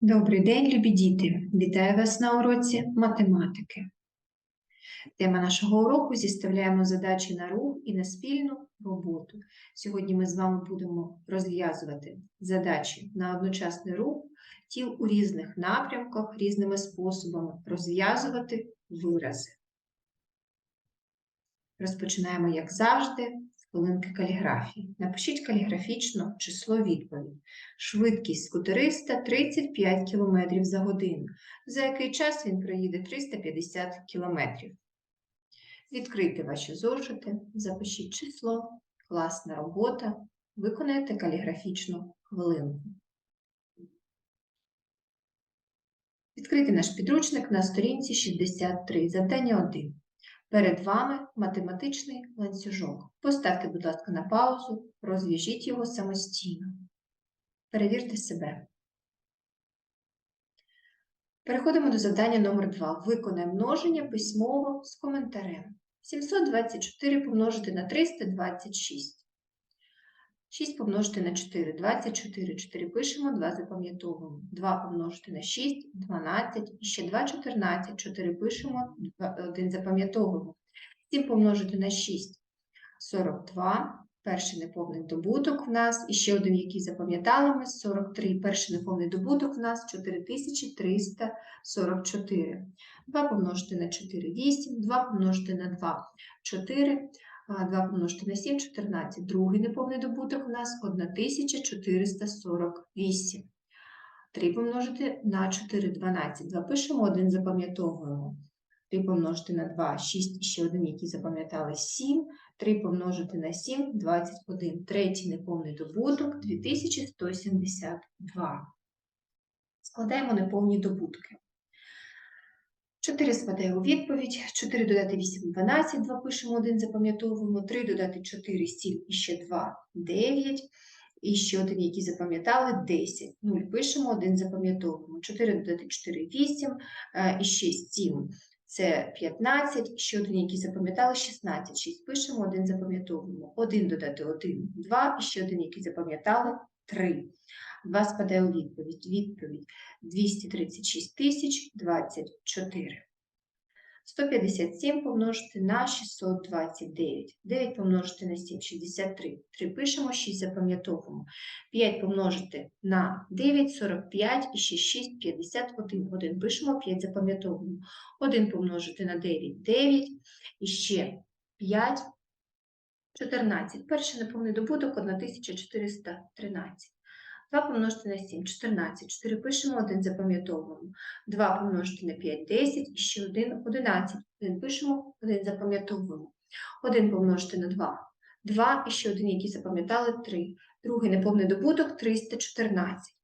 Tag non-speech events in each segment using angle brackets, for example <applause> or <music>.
Добрий день, любі діти! Вітаю вас на уроці математики. Тема нашого уроку зіставляємо задачі на рух і на спільну роботу. Сьогодні ми з вами будемо розв'язувати задачі на одночасний рух тіл у різних напрямках, різними способами, розв'язувати вирази. Розпочинаємо, як завжди, хвилинки каліграфії. Напишіть каліграфічно число відповідь. Швидкість скутериста 35 км за годину. За який час він проїде 350 км. Відкрийте ваші зошити, запишіть число, класна робота, виконайте каліграфічну хвилинку. Відкрийте наш підручник на сторінці 63, завдання 1. Перед вами математичний ланцюжок. Поставте, будь ласка, на паузу, розв'яжіть його самостійно. Перевірте себе. Переходимо до завдання номер 2. Виконай множення письмово з коментарем. 724 помножити на 326. 6 помножити на 4, 24. 4 пишемо, 2 запам'ятовуємо. 2 помножити на 6, 12. І ще 2, 14. 4 пишемо, 1 запам'ятовуємо. 7 помножити на 6, 42. Перший неповний добуток в нас. І ще один, який запам'ятали ми, 43. Перший неповний добуток в нас 4344. 2 помножити на 4, 8. 2 помножити на 2, 4. 2 помножити на 7, 14. Другий неповний добуток у нас 1448. 3 помножити на 4, 12. 2 пишемо, 1 запам'ятовуємо. 3 помножити на 2, 6, і ще один, який запам'ятали, 7. 3 помножити на 7, 21. Третій неповний добуток 2172. Складаємо неповні добутки. 4 спадає у відповідь, 4 додати 8, 12, 2 пишемо, 1 запам'ятовуємо, 3 додати 4, 7, і ще 2, 9, і ще один, який запам'ятали, 10. 0 пишемо, 1 запам'ятовуємо, 4 додати 4, 8, і ще 7, це 15, і ще один, який запам'ятали, 16, 6 пишемо, 1 запам'ятовуємо, 1 додати 1, 2, і ще один, який запам'ятали, 3. 2 спадає у відповідь. Відповідь 236 тисяч 24. 157 помножити на 629. 9 помножити на 7 – 63. 3 пишемо, 6 запам'ятовуємо. 5 помножити на 9 – 45, і ще 6 – 51. 1 пишемо, 5 запам'ятовуємо. 1 помножити на 9 – 9, і ще 5 – 14. Перший неповний добуток – 1413. 2 помножити на 7 – 14. 4 пишемо, 1 запам'ятовуємо. 2 помножити на 5 – 10, і ще 1 – 11. 1 пишемо, 1 запам'ятовуємо. 1 помножити на 2 – 2, і ще 1, який запам'ятали, 3. Другий неповний добуток – 314.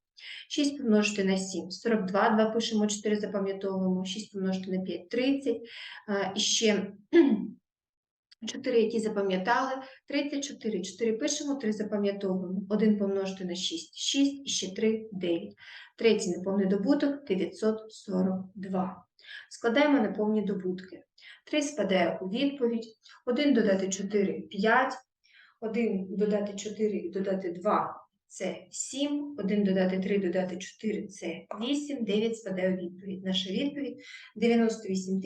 6 помножити на 7 – 42, 2 пишемо, 4 запам'ятовуємо. 6 помножити на 5 – 30, і ще 4, які запам'ятали, 34, 4 пишемо, 3 запам'ятовуємо, 1 помножити на 6, 6, і ще 3, 9. Третій неповний добуток 942. Складаємо неповні добутки. 3 спадає у відповідь, 1 додати 4 – 5, 1 додати 4 і додати 2 – це 7, 1 додати 3 додати 4 – це 8, 9 спадає у відповідь. Наша відповідь 98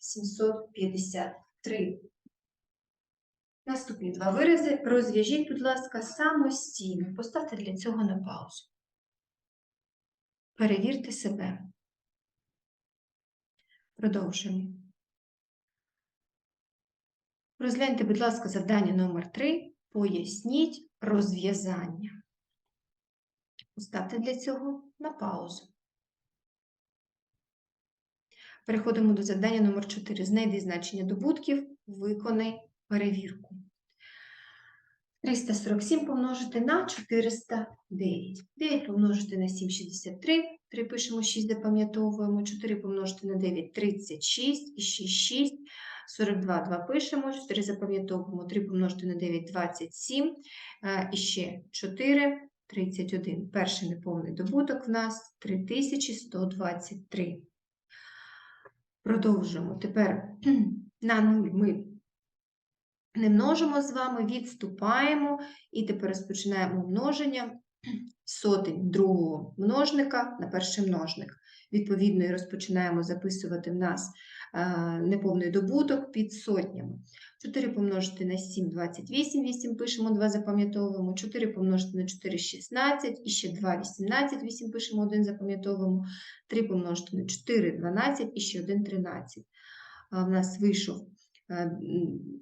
753. Наступні два вирази розв'яжіть, будь ласка, самостійно. Поставте для цього на паузу. Перевірте себе. Продовжуємо. Розгляньте, будь ласка, завдання номер 3 Поясніть розв'язання. Поставте для цього на паузу. Переходимо до завдання номер 4 Знайди значення добутків, виконай перевірку. 347 помножити на 409. 9 помножити на 7 – 63. 3 пишемо 6, запам'ятовуємо. 4 помножити на 9 – 36. І ще 6. 42, 2 пишемо. 4 запам'ятовуємо. 3 помножити на 9 – 27. І ще 4 – 31. Перший неповний добуток в нас 3123. Продовжуємо. Тепер <clears throat> на 0 ми не множимо з вами, відступаємо і тепер розпочинаємо множення сотень другого множника на перший множник. Відповідно, і розпочинаємо записувати в нас е, неповний добуток під сотнями. 4 помножити на 7 – 28, 8 пишемо, 2 запам'ятовуємо, 4 помножити на 4 – 16, і ще 2 – 18, 8 пишемо, 1 запам'ятовуємо, 3 помножити на 4 – 12, і ще 1 – 13. А В нас вийшов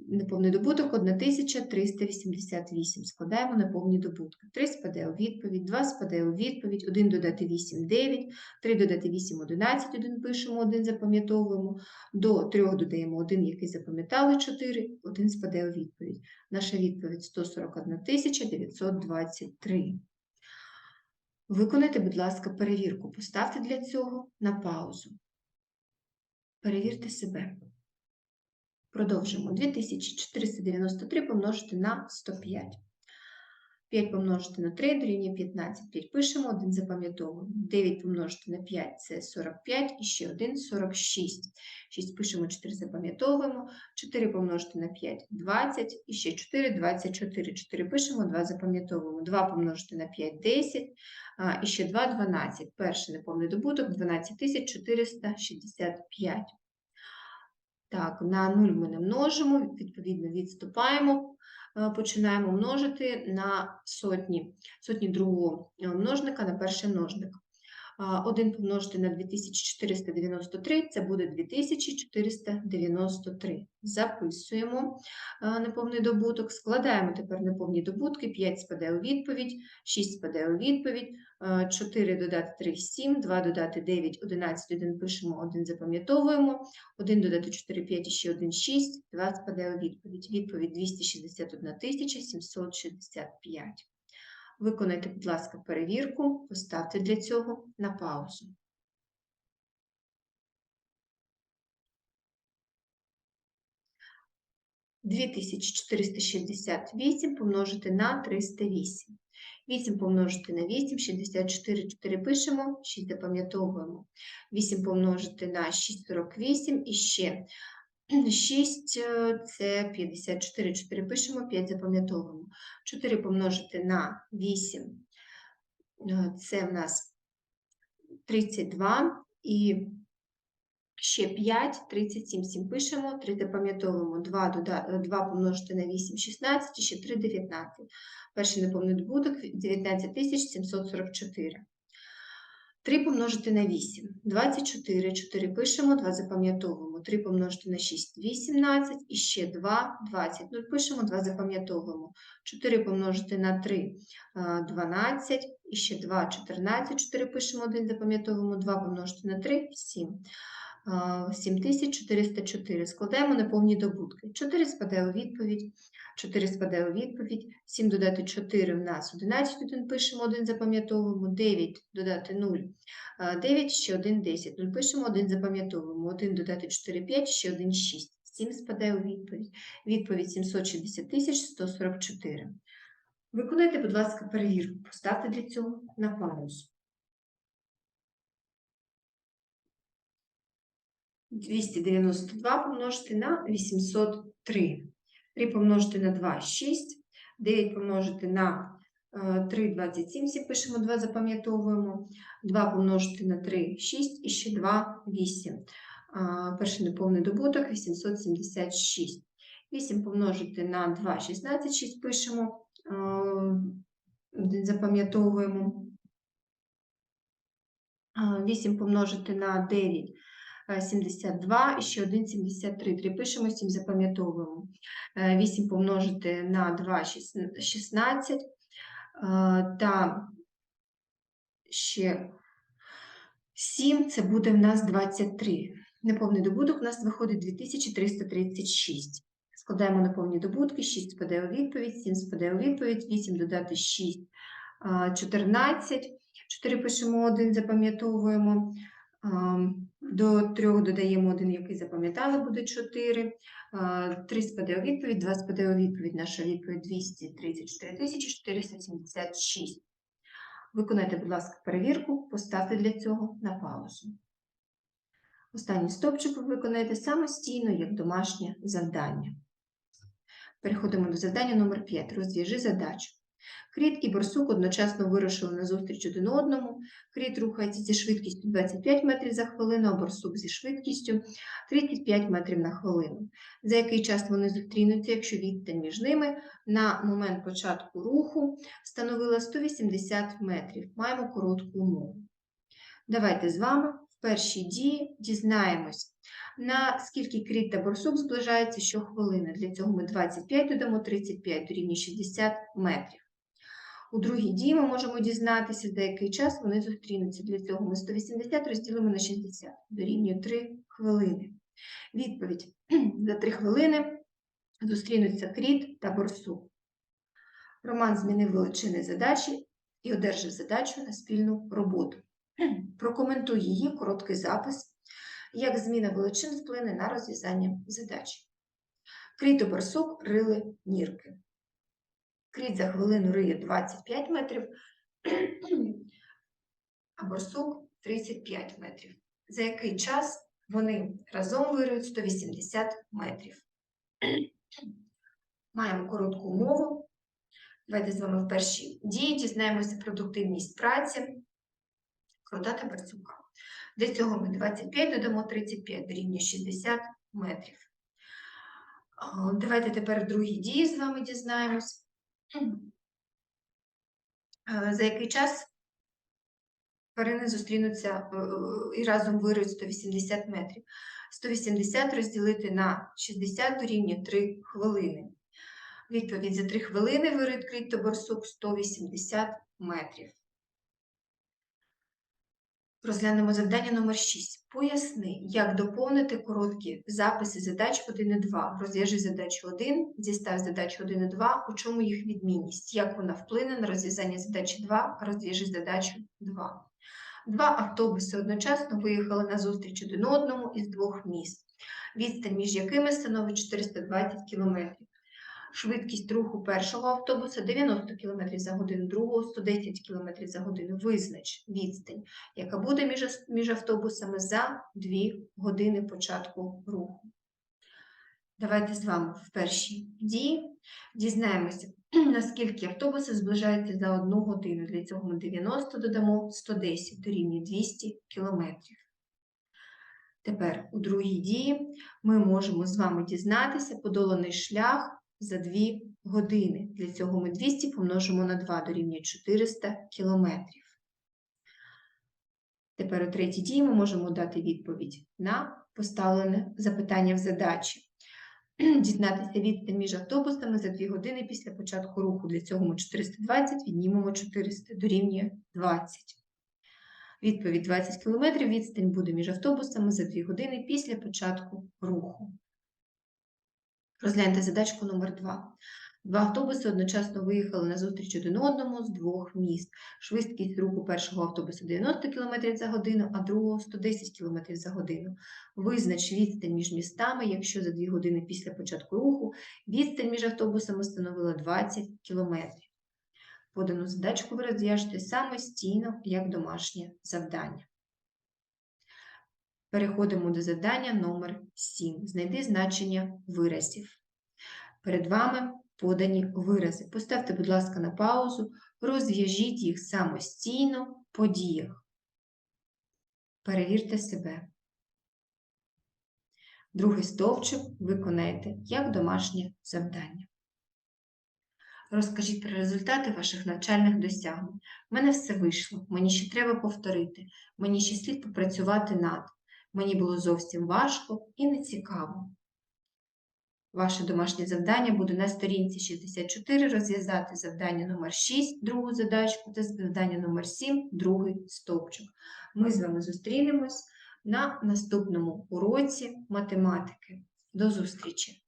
неповний добуток 1388. Складаємо неповні добутки. 3 спаде у відповідь, 2 спаде у відповідь, 1 додати 8 – 9, 3 додати 8 – 11, 1 пишемо, 1 запам'ятовуємо, до 3 додаємо 1, який запам'ятали 4, 1 спаде у відповідь. Наша відповідь 141 923. Виконайте, будь ласка, перевірку. Поставте для цього на паузу. Перевірте себе. Продовжимо. 2493 помножити на 105. 5 помножити на 3 дорівнює 15. 5 пишемо, 1 запам'ятовуємо. 9 помножити на 5 це 45, і ще 1 – 46. 6 пишемо, 4 запам'ятовуємо. 4 помножити на 5 – 20, і ще 4 – 24. 4 пишемо, 2 запам'ятовуємо. 2 помножити на 5 – 10, а, і ще 2 – 12. Перший неповний добуток – 12 465. Так, на 0 ми не множимо, відповідно відступаємо, е, починаємо множити на сотні, сотні другого е, множника на перший множник. 1 помножити на 2493 це буде 2493. Записуємо неповний добуток, складаємо тепер неповні добутки, 5 спаде у відповідь, 6 спаде у відповідь, е, 4 додати 3 – 7, 2 додати 9 – 11, 1 пишемо, 1 запам'ятовуємо, 1 додати 4 – 5 і ще 1 – 6, 2 спаде у відповідь. Відповідь 261 765. Виконайте, будь ласка, перевірку, поставте для цього на паузу. Дві тисячі 468 помножити на 308. 8 помножити на 8, 64, 4 пишемо, 6 запам'ятовуємо. 8 помножити на 6, 48 і ще 6 – це 54, 4 пишемо, 5 запам'ятовуємо. 4 помножити на 8 – це в нас 32 і ще 5, 37, 7 пишемо, 3 запам'ятовуємо, 2, 2 помножити на 8 – 16 і ще 3 – 19. Перший неповний добуток – 19 744. 3 помножити на 8 – 24, 4 пишемо, 2 запам'ятовуємо, 3 помножити на 6 – 18, і ще 2 – 20, 0 пишемо, 2 запам'ятовуємо, 4 помножити на 3 – 12, і ще 2 – 14, 4 пишемо, 1 запам'ятовуємо, 2 помножити на 3 – 7. 7404. Складаємо неповні добутки. 4 спаде у відповідь, 4 спаде у відповідь, 7 додати 4 в нас 11, 1 пишемо, 1 запам'ятовуємо, 9 додати 0, 9, ще 1, 10, 0 пишемо, 1 запам'ятовуємо, 1 додати 4, 5, ще 1, 6. 7 спаде у відповідь. Відповідь 760 144. Виконайте, будь ласка, перевірку. Поставте для цього на паузу. 292 помножити на 803. 3 помножити на 2 – 6. 9 помножити на е, 3 – 27, всі пишемо 2, запам'ятовуємо. 2 помножити на 3 – 6 і ще 2 – 8. Перший неповний добуток – 876. 8 помножити на 2 – 16, 6 пишемо, е, запам'ятовуємо. 8 помножити на 9 – 72 і ще 1 – 73. 3 пишемо, 7 запам'ятовуємо. 8 помножити на 2 – 16. Та ще 7 – це буде в нас 23. Неповний добуток у нас виходить 2336. Складаємо неповні добутки, 6 спаде у відповідь, 7 спаде у відповідь, 8 додати 6 – 14. 4 пишемо 1, запам'ятовуємо. До 3 додаємо 1, який запам'ятали, буде 4. 3 спаде у відповідь, 2 спаде у відповідь. Наша відповідь 234 476. Виконайте, будь ласка, перевірку, поставте для цього на паузу. Останній стопчик ви виконаєте самостійно, як домашнє завдання. Переходимо до завдання номер 5. Розв'яжи задачу. Кріт і борсук одночасно вирушили назустріч один одному. Кріт рухається зі швидкістю 25 метрів за хвилину, а борсук зі швидкістю 35 метрів на хвилину. За який час вони зустрінуться, якщо відстань між ними на момент початку руху становила 180 метрів. Маємо коротку умову. Давайте з вами в першій дії дізнаємось, наскільки кріт та борсук зближаються щохвилини. Для цього ми 25 додамо 35 дорівнює 60 метрів. У другій дії ми можемо дізнатися, за який час вони зустрінуться. Для цього ми 180 розділимо на 60, дорівнює 3 хвилини. Відповідь: <clears throat> за 3 хвилини зустрінуться кріт та борсук. Роман змінив величини задачі і одержав задачу на спільну роботу. <clears throat> Прокоментуй її короткий запис, як зміна величин вплине на розв'язання задачі. Кріт і борсук рили нірки. Кріт за хвилину риє 25 метрів, <clears throat> а борсук 35 метрів. За який час вони разом вириють 180 метрів. <clears throat> Маємо коротку умову. Давайте з вами в першій дії дізнаємося продуктивність праці крута та борсука. Для цього ми 25 додамо 35 дорівнює 60 метрів. Давайте тепер в другій дії з вами дізнаємось. Е, За який час тварини зустрінуться е, е, і разом вирують 180 метрів. 180 розділити на 60 дорівнює 3 хвилини. Відповідь за 3 хвилини вирить криптоборсук та борсук 180 метрів. Розглянемо завдання номер 6. Поясни, як доповнити короткі записи задач 1 і 2. Розв'яжи задачу 1, дістав задачу 1 і 2, у чому їх відмінність, як вона вплине на розв'язання задачі 2, розв'яжи задачу 2. Два автобуси одночасно виїхали на зустріч один одному із двох міст, відстань між якими становить 420 км. Швидкість руху першого автобуса 90 км за годину, другого 110 км за годину. Визнач відстань, яка буде між, автобусами за 2 години початку руху. Давайте з вами в першій дії дізнаємося, <clears throat> наскільки автобуси зближаються за одну годину. Для цього ми 90 додамо 110 дорівнює 200 км. Тепер у другій дії ми можемо з вами дізнатися подоланий шлях за 2 години. Для цього ми 200 помножимо на 2 дорівнює 400 кілометрів. Тепер у третій дії ми можемо дати відповідь на поставлене запитання в задачі. <clears throat> Дізнатися відстань між автобусами за 2 години після початку руху. Для цього ми 420 віднімемо 400 дорівнює 20. Відповідь 20 км відстань буде між автобусами за 2 години після початку руху. Розгляньте задачку номер 2. Два автобуси одночасно виїхали на зустріч один одному з двох міст. Швидкість руху першого автобуса 90 км за годину, а другого 110 км за годину. Визнач відстань між містами, якщо за 2 години після початку руху відстань між автобусами становила 20 км. Подану задачку ви розв'яжете самостійно як домашнє завдання. Переходимо до завдання номер 7. Знайди значення виразів. Перед вами подані вирази. Поставте, будь ласка, на паузу, розв'яжіть їх самостійно по діях. Перевірте себе. Другий стовпчик виконайте як домашнє завдання. Розкажіть про результати ваших навчальних досягнень. У мене все вийшло, мені ще треба повторити, мені ще слід попрацювати над. Мені було зовсім важко і нецікаво. Ваше домашнє завдання буде на сторінці 64 розв'язати завдання номер 6 другу задачку та завдання номер 7 другий стовпчик. Ми з вами зустрінемось на наступному уроці математики. До зустрічі!